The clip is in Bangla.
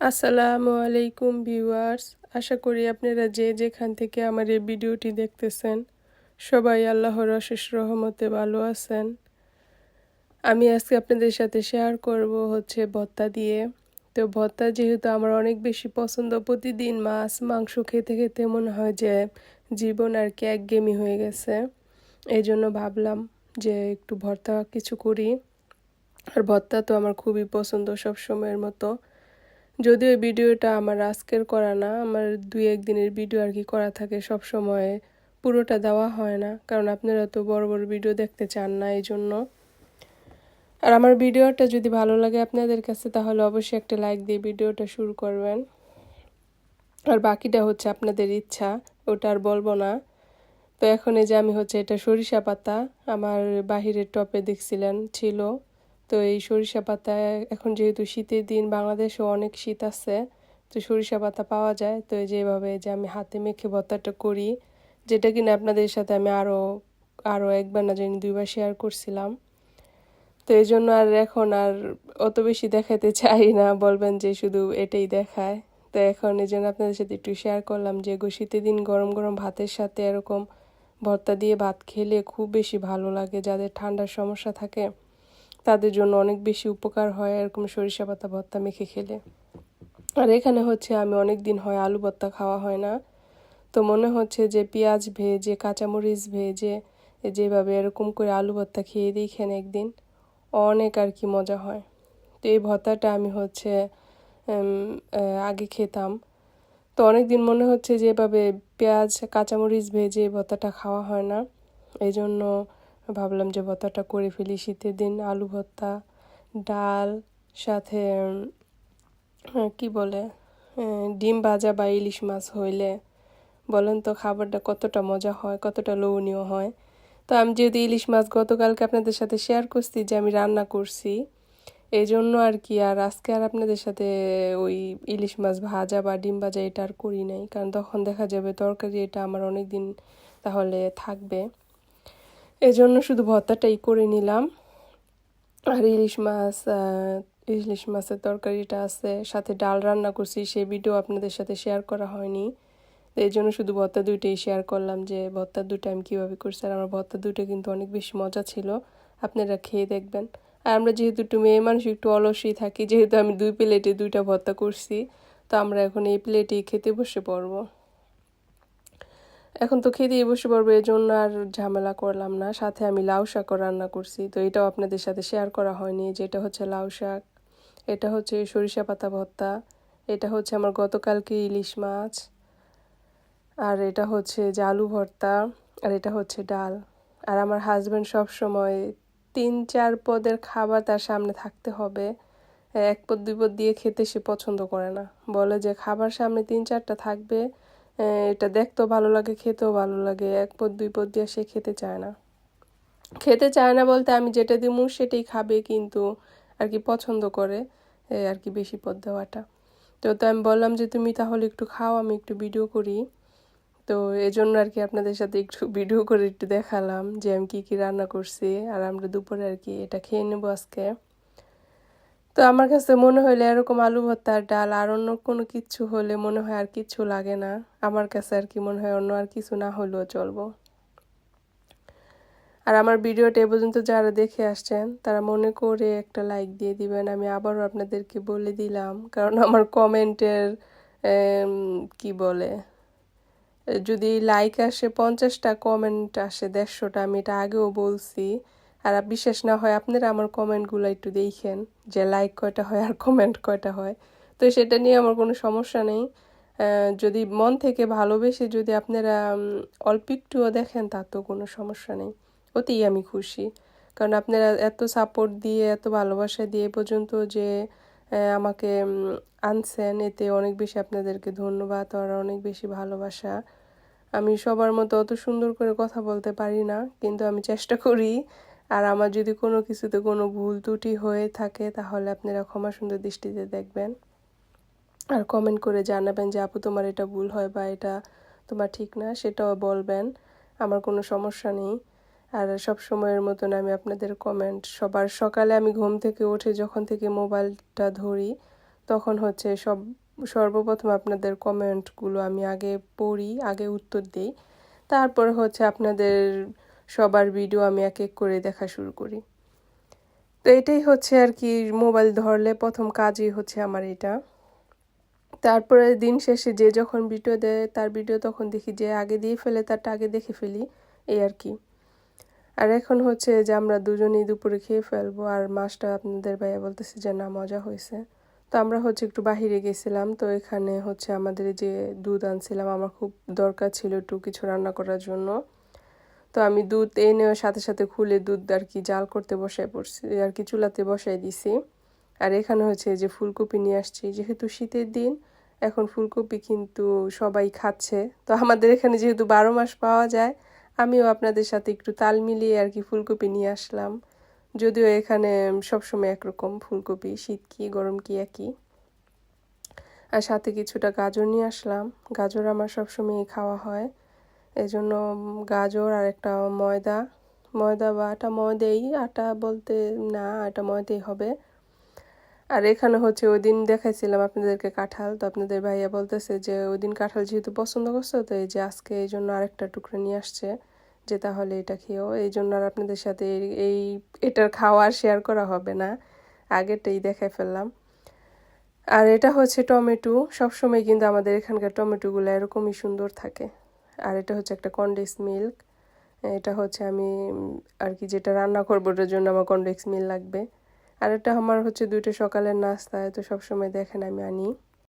আসসালামু আলাইকুম ভিউয়ার্স, আশা করি আপনারা যে যেখান থেকে আমার এই ভিডিওটি দেখতেছেন, সবাই আল্লাহর অশেষ রহমতে ভালো আছেন। আমি আজকে আপনাদের সাথে শেয়ার করব হচ্ছে ভত্তা দিয়ে। তো ভত্তা যেহেতু আমার অনেক বেশি পছন্দ, প্রতিদিন মাছ, মাংস খেতে খেতে মনে হয় যে জীবন আর কি একগেমি হয়ে গেছে। এই জন্য ভাবলাম যে একটু ভর্তা কিছু করি। আর ভর্তা তো আমার খুবই পছন্দ সব সময়ের মতো। যদিও ভিডিওটা আমার আজকের করা না, আমার দুই একদিনের ভিডিও আর কি করা থাকে সব সময়, পুরোটা দেওয়া হয় না। কারণ আপনারা তো বড় বড় ভিডিও দেখতে চান না এই জন্য। আর আমার ভিডিওটা যদি ভালো লাগে আপনাদের কাছে, তাহলে অবশ্যই একটা লাইক দিয়ে ভিডিওটা শুরু করবেন। আর বাকিটা হচ্ছে আপনাদের ইচ্ছা, ওটা আর বলব না। তো এখন এই যে আমি হচ্ছে এটা সরিষা পাতা, আমার বাহিরের টপে দেখছিলেন, ছিল। তো এই সরিষা পাতা এখন যেহেতু শীতের দিন, বাংলাদেশেও অনেক শীত আছে, তো সরিষা পাতা পাওয়া যায়। তো যেভাবে যে আমি হাতে মেখে ভর্তাটা করি, যেটা কিনা আপনাদের সাথে আমি আরও আরও একবার না জানি দুইবার শেয়ার করছিলাম। তো এই জন্য আর এখন আর অত বেশি দেখাতে চাই না, বলবেন যে শুধু এটাই দেখায়। তো এখন এই জন্য আপনাদের সাথে একটু শেয়ার করলাম যে শীতের দিন গরম গরম ভাতের সাথে এরকম ভর্তা দিয়ে ভাত খেলে খুব বেশি ভালো লাগে, যাদের ঠান্ডার সমস্যা থাকে। তাদের জন্য অনেক বেশি উপকার হয়, এরকম সরিষা পাতা, ভর্তা মেখে খেলে। আর এখানে হচ্ছে আমি অনেক দিন হয় আলু ভর্তা খাওয়া হয় না। তো মনে হচ্ছে যে পেঁয়াজ ভেজে, কাঁচামরিচ ভেজে যেভাবে এরকম করে আলু ভর্তা খেয়ে দেখেন একদিন, অনেক আর কি মজা হয়। তো এই ভর্তাটা আমি হচ্ছে আগে খেতাম। তো অনেক দিন মনে হচ্ছে যে এভাবে পেঁয়াজ, কাঁচামরিচ ভেজে ভর্তাটা খাওয়া হয় না। এই জন্য ভাবলাম যে ভর্তাটা করে ফেলি শীতের দিন, আলু ভর্তা, ডাল, সাথে কি বলে ডিম ভাজা বা ইলিশ মাছ হইলে, বলেন তো খাবারটা কতটা মজা হয়, কতটা লোভনীয় হয়। তো আমি যেহেতু ইলিশ মাছ গতকালকে আপনাদের সাথে শেয়ার করছি যে আমি রান্না করছি এই জন্য আর কি আর আজকে আর আপনাদের সাথে ওই ইলিশ মাছ ভাজা বা ডিম ভাজা এটা আর করি নাই, কারণ তখন দেখা যাবে তরকারি এটা আমার অনেক দিন তাহলে থাকবে। এজন্য শুধু ভর্তাটাই করে নিলাম। আর ইলিশ মাছ ইলিশ মাছের তরকারিটা আছে। সাথে ডাল রান্না করছি, সে ভিডিও আপনাদের সাথে শেয়ার করা হয়নি। এই জন্য শুধু ভর্তা দুইটাই শেয়ার করলাম যে ভর্তা দুটো আমি কীভাবে করছি। আর আমার ভর্তা দুটো কিন্তু অনেক বেশি মজা ছিল। আপনারা খেয়ে দেখবেন। আর আমরা যেহেতু একটু মেয়ে মানুষ, একটু অলসই থাকি, যেহেতু আমি দুই প্লেটে দুইটা ভর্তা করছি, তো আমরা এখন এই প্লেটেই খেতে বসে পড়ব। এখন তো খেতেই বসে পড়ব এই জন্য আর ঝামেলা করলাম না। সাথে আমি লাউ শাকও রান্না করছি, তো এটাও আপনাদের সাথে শেয়ার করা হয়নি। যেটা হচ্ছে লাউ শাক, এটা হচ্ছে সরিষা পাতা ভর্তা, এটা হচ্ছে আমার গতকালকে ইলিশ মাছ, আর এটা হচ্ছে যে আলু ভর্তা, আর এটা হচ্ছে ডাল। আর আমার হাজব্যান্ড সব সময় তিন চার পদের খাবার তার সামনে থাকতে হবে, এক পদ, দুই পদ দিয়ে খেতে সে পছন্দ করে না। বলে যে খাবার সামনে তিন চারটা থাকবে এটা দেখতেও ভালো লাগে, খেতেও ভালো লাগে। এক পদ, দুই পদ দিয়ে সে খেতে চায় না। খেতে চায় না বলতে আমি যেটা দিমু সেটাই খাবে কিন্তু আর কি পছন্দ করে আর কি বেশি পদ দেওয়াটা। তো তো আমি বললাম যে, তুমি তাহলে একটু খাও, আমি একটু ভিডিও করি। তো এজন্য আর কি আপনাদের সাথে একটু ভিডিও করে একটু দেখালাম যে আমি কী কী রান্না করছি। আর আমরা দুপুরে আর কি এটা খেয়ে নেব আজকে। তো আমার কাছে মনে হলে এরকম আলু ভর্তা ডাল আর অন্য কোনো কিছু হলে মনে হয় আর কিছু লাগে না। আমার কাছে আর কি মনে হয় অন্য আর কিছু না হলেও চলবো। আর আমার ভিডিওটা এ পর্যন্ত যারা দেখে আসছেন, তারা মনে করে একটা লাইক দিয়ে দিবেন। আমি আবারও আপনাদেরকে বলে দিলাম, কারণ আমার কমেন্টের কি বলে যদি লাইক আসে পঞ্চাশটা কমেন্ট আসে দেড়শোটা, আমি এটা আগেও বলছি। আর বিশ্বাস না হয় আপনারা আমার কমেন্টগুলো একটু দেখেন যে লাইক কয়টা হয় আর কমেন্ট কয়টা হয়। তো সেটা নিয়ে আমার কোনো সমস্যা নেই। যদি মন থেকে ভালোবেসে যদি আপনারা অল্প একটুও দেখেন, তা তো কোনো সমস্যা নেই। ওতেই আমি খুশি। কারণ আপনারা এত সাপোর্ট দিয়ে, এত ভালোবাসা দিয়ে পর্যন্ত যে আমাকে আনছেন, এতে অনেক বেশি আপনাদেরকে ধন্যবাদ আর অনেক বেশি ভালোবাসা। আমি সবার মতো অত সুন্দর করে কথা বলতে পারি না, কিন্তু আমি চেষ্টা করি আর আমার যদি কোনো কিছুতে কোনো ভুল ত্রুটি হয়ে থাকে, তাহলে আপনারা ক্ষমা সুন্দর দৃষ্টিতে দেখবেন। আর কমেন্ট করে জানাবেন যে, আপু, তোমার এটা ভুল হয় বা এটা তোমার ঠিক না। সেটাও বলবেন, আমার কোনো সমস্যা নেই। আর সব সময়ের মতন আমি আপনাদের কমেন্ট সবার সকালে আমি ঘুম থেকে উঠে যখন থেকে মোবাইলটা ধরি, তখন হচ্ছে সব, সর্বপ্রথম আপনাদের কমেন্টগুলো আমি আগে পড়ি, আগে উত্তর দিই। তারপর হচ্ছে আপনাদের সবার ভিডিও আমি এক এক করে দেখা শুরু করি। তো এটাই হচ্ছে আর কি মোবাইল ধরলে প্রথম কাজই হচ্ছে আমার এটা। তারপরে দিন শেষে যে যখন ভিডিও দেয়, তার ভিডিও তখন দেখি যে আগে দিয়ে ফেলে, তারটা আগে দেখে ফেলি, এই আর কি। আর এখন হচ্ছে যে আমরা দুজনেই দুপুরে খেয়ে ফেলব, আর মাছটা আপনাদের ভাইয়া বলতেছে যে না, মজা হয়েছে। তো আমরা হচ্ছে একটু বাহিরে গেছিলাম, তো এখানে হচ্ছে আমাদের যে দুধ আনছিলাম, আমার খুব দরকার ছিল একটু কিছু রান্না করার জন্য। তো আমি দুধ এনে সাথে সাথে খুলে দুধ আর কি জাল করতে বসায় পড়ছি আর কি চুলাতে বসাই দিছি। আর এখানে হচ্ছে যে ফুলকপি নিয়ে আসছি, যেহেতু শীতের দিন, এখন ফুলকপি কিন্তু সবাই খাচ্ছে। তো আমাদের এখানে যেহেতু বারো মাস পাওয়া যায়, আমিও আপনাদের সাথে একটু তাল মিলিয়ে আর কি ফুলকপি নিয়ে আসলাম। যদিও এখানে সবসময় একরকম ফুলকপি, শীত কি, গরম কি, একই। আর সাথে কিছুটা গাজর নিয়ে আসলাম। গাজর আমার সবসময় খাওয়া হয়। এই জন্য গাজর আর একটা ময়দা ময়দা বা আটা ময়দাই, আটা বলতে না এটা ময়দাই হবে। আর এখানে হচ্ছে ওই দিন দেখাইছিলাম আপনাদেরকে কাঁঠাল, তো আপনাদের ভাইয়া বলতেছে যে ওই দিন কাঁঠাল যেহেতু পছন্দ করছে, তো এই যে আজকে এই জন্য আরেকটা টুকরো নিয়ে আসছে, যে তাহলে এটা খেয়েও। এই জন্য আর আপনাদের সাথে এই এটার খাওয়া শেয়ার করা হবে না। আগেরটাই দেখাই ফেললাম। আর এটা হচ্ছে টমেটো। সবসময় কিন্তু আমাদের এখানকার টমেটোগুলো এরকমই সুন্দর থাকে। আর এটা হচ্ছে একটা কন্ডেক্স মিল্ক। এটা হচ্ছে আমি আর কি যেটা রান্না করব, ওটার জন্য আমার কন্ডেক্স মিল্ক লাগবে। আর এটা আমার হচ্ছে দুইটা সকালের নাস্তা তো সবসময় দেখেন আমি আনি।